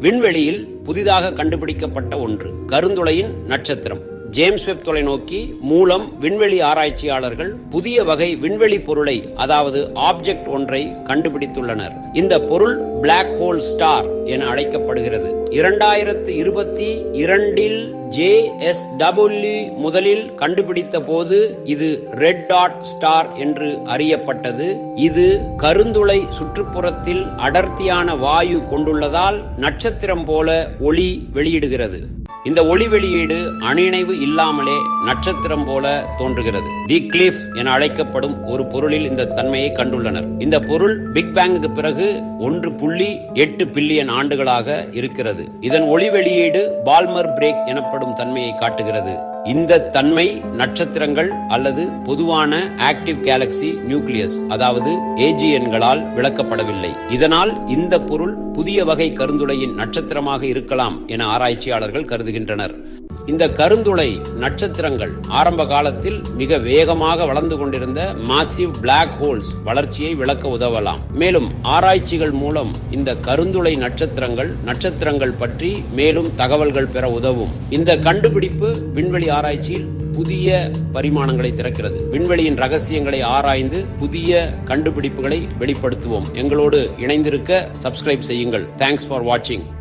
விண்வெளியில் புதிதாக கண்டுபிடிக்கப்பட்ட ஒன்று கருந்துளையின் நட்சத்திரம். ஜேம்ஸ் வெப் தொலைநோக்கி மூலம் விண்வெளி ஆராய்ச்சியாளர்கள் புதிய வகை விண்வெளி பொருளை அதாவது ஆப்ஜெக்ட் ஒன்றை கண்டுபிடித்துள்ளனர். இந்த பொருள் பிளாக் ஹோல் ஸ்டார் என அழைக்கப்படுகிறது. இரண்டாயிரத்து இருபத்தி இரண்டில் ஜே எஸ் முதலில் கண்டுபிடித்த போது இது ரெட் டாட் ஸ்டார் என்று அறியப்பட்டது. இது கருந்துளை சுற்றுப்புறத்தில் அடர்த்தியான வாயு கொண்டுள்ளதால் நட்சத்திரம் போல ஒளி வெளியிடுகிறது. இந்த ஒளி வெளியீடு அணிணைவு இல்லாமலே நட்சத்திரம் போல தோன்றுகிறது. தி கிளிஃப் என அழைக்கப்படும் ஒரு பொருளில் இந்த தன்மையை கண்டுள்ளனர். இந்த பொருள் பிக் பேங்குக்கு பிறகு ஒன்று புள்ளி எட்டு பில்லியன் ஆண்டுகளாக இருக்கிறது. இதன் ஒளி வெளியீடு பால்மர் பிரேக் எனப்படும் தன்மையை காட்டுகிறது. இந்த தன்மை நட்சத்திரங்கள் அல்லது பொதுவான ஆக்டிவ் கேலக்சி நியூக்ளியஸ் அதாவது ஏஜிஎன்களால் விளக்கப்படவில்லை. இதனால் இந்த பொருள் புதிய வகை கருந்துளையின் நட்சத்திரமாக இருக்கலாம் என ஆராய்ச்சியாளர்கள் கருதுகின்றனர். இந்த கருந்துளை நட்சத்திரங்கள் ஆரம்ப காலத்தில் மிக வேகமாக வளர்ந்து கொண்டிருந்த மாசிவ் பிளாக் ஹோல்ஸ் வளர்ச்சியை விளக்க உதவலாம். மேலும் ஆராய்ச்சிகள் மூலம் இந்த கருந்துளை நட்சத்திரங்கள் நட்சத்திரங்கள் பற்றி மேலும் தகவல்கள் பெற உதவும். இந்த கண்டுபிடிப்பு விண்வெளி ஆராய்ச்சியில் புதிய பரிமாணங்களை திறக்கிறது. விண்வெளியின் ரகசியங்களை ஆராய்ந்து புதிய கண்டுபிடிப்புகளை வெளிப்படுத்துவோம். எங்களோடு இணைந்திருக்க சப்ஸ்கிரைப் செய்யுங்கள். தேங்க்ஸ் ஃபார் வாட்சிங்